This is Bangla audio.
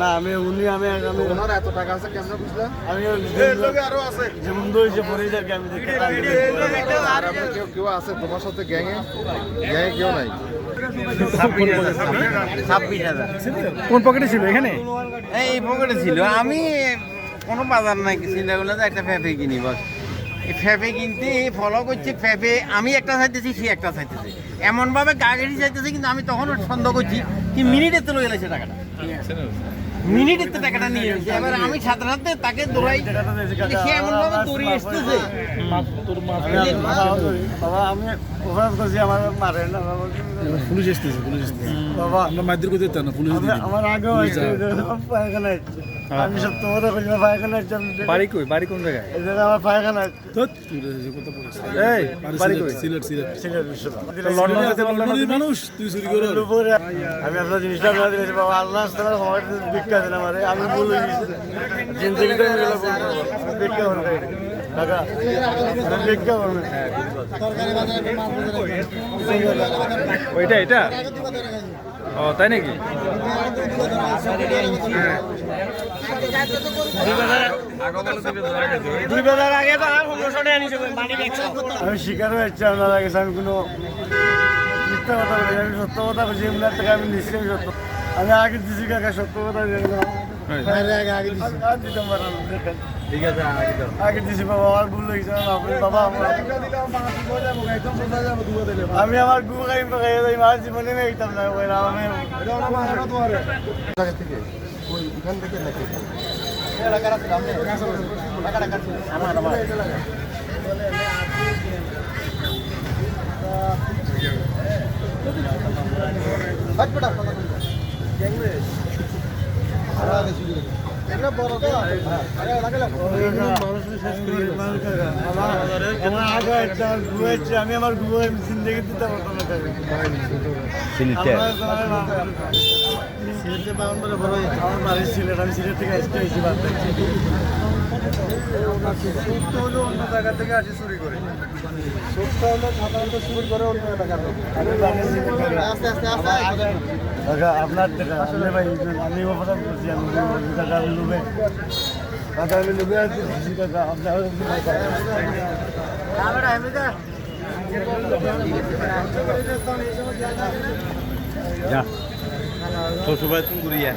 না আমি উনি আমি আমি ওনার এত টাকা আছে কেমন আমি আরও আছে। যেমন দইছে পরিজারকে আমি দেখতে আর কেউ কেউ আছে তোমার সাথে গ্যাংয়ে? গ্যাংয়ে কেউ নাই। কোন পকেটে ছিল? এখানে? এই পকেটে ছিল। আমি কোনো বাজার নাই চিন্তা করলাম যে একটা ফ্যাফে কিনি বস। ফ্যাফে কিনতে ফলো করছি ফ্যাফে আমি একটা চাইতেছি সে একটা চাইতেছে এমনভাবে গাড়ি চাইতেছে কিন্তু আমি তখনও সন্দেহ করছি কি মিনিটের তো লয়ে গেছে টাকাটা। মিনিটের তো টাকাটা নিয়ে গেছে এবার আমি সাথে সাথে তাকে দৌড়াই সে এমনভাবে দৌড়িয়ে এসতেছে বাবা আমি অপরাধ করছি আমার মারে না পুলিশ এসতেছে পুলিশ এসতেছে বাবা আমরা মাইদের করতে না পুলিশ আমার আগেও হয়েছে পায়খানা হচ্ছে আমি সত্য কথা বলছি আমার পায়খানা হচ্ছে বাড়ি কই? বাড়ি কোন জায়গায়? এই আমার পায়খানা তুই তো যে কথা বলিস। এই বাড়ি কই? সিলেট সিলেট। সিলেট বিশ্ববিদ্যালয় লন্ডন যেতে পারলে মানুষ তুই চুরি করে উপরে আমি আপনার জিনিসটা আপনার দিয়েছি বাবা আল্লাহ আসতে সময় ভিক্ষা দিলাম আরে আমি ভুল হয়ে গেছি। জিন্দগিটা আমি গেলে ভুল করব। আমি ভিক্ষা টাকা। ভিক্ষা করব। ওইটা এটা? ও, তাই নাকি? আমি শিকার হয়েছি, আপনার আগে আমি কোনো মিথ্যা কথা বলি আমি সত্য কথা বলছি এমনি আমি নিশ্চয়ই সত্য। আমি আগে দিছি কাকা, সত্য কথা ঠিক আমার ভুল হয়েছে আমি আমার আমি আমার গু খাই খাই জীবনে আমি এইতাম না ওই থেকে ওই এখান থেকে নাকি আমার আমার আমি আমার গু জিন্দগি দিতে পারতাম না সিলেটে সিলেটে বাউন্ডারে বড় আমার বাড়ি সিলেট আমি সিলেট থেকে আসতে হয়েছি বাদ অন্য জায়গা থেকে আসি চুরি করে। সুখটা হলো সাধারণত চুরি করে অন্য টাকা আপনার টাকা আসলে ভাই আমি অপরাধ করছি আমি টাকা আমি লুবে টাকা আমি লুবে আছি টাকা আপনার শ্বশুরবাড়ি তুমি ঘুরিয়া